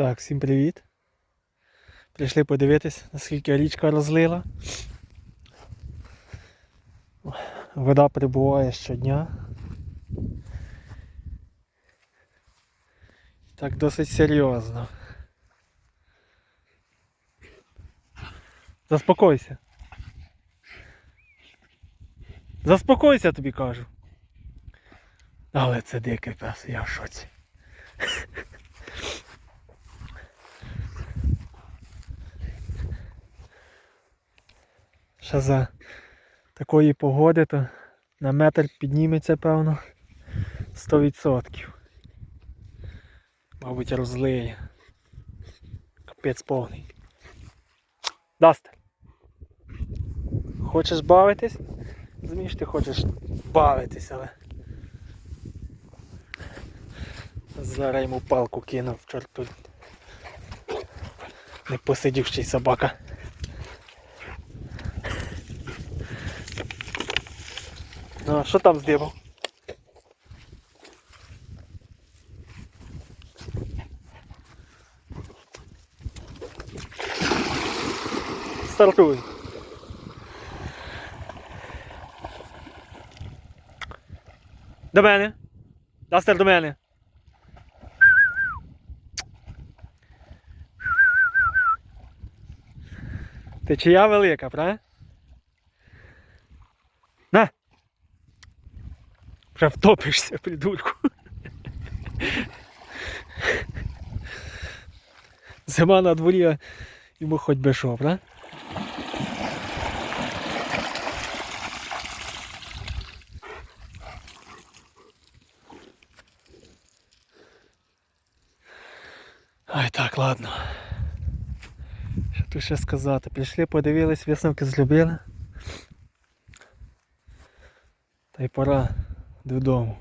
Так, всім привіт. Прийшли подивитись, наскільки річка розлила. Вода прибуває щодня. Так досить серйозно. Заспокойся. Заспокойся, тобі кажу. Але це дикий пес, я в шоці. Ще за такої погоди, то на метр підніметься, певно, 100%. Мабуть, розлиє. Капець повний. Дастер. Хочеш бавитись? Розумієш, ти хочеш бавитись, але. Зараз йому палку кинув, чорту. Не посидівший собака. А що там з димом? Стартуй. До мене. Дастер до мене. Течія велика, правда? На! Вже втопишся, придурку. Зима на дворі, йому хоч би що, правда? Ай так, ладно. Що тут ще сказати? Прийшли, подивились, висновки зробили. Та й пора додому.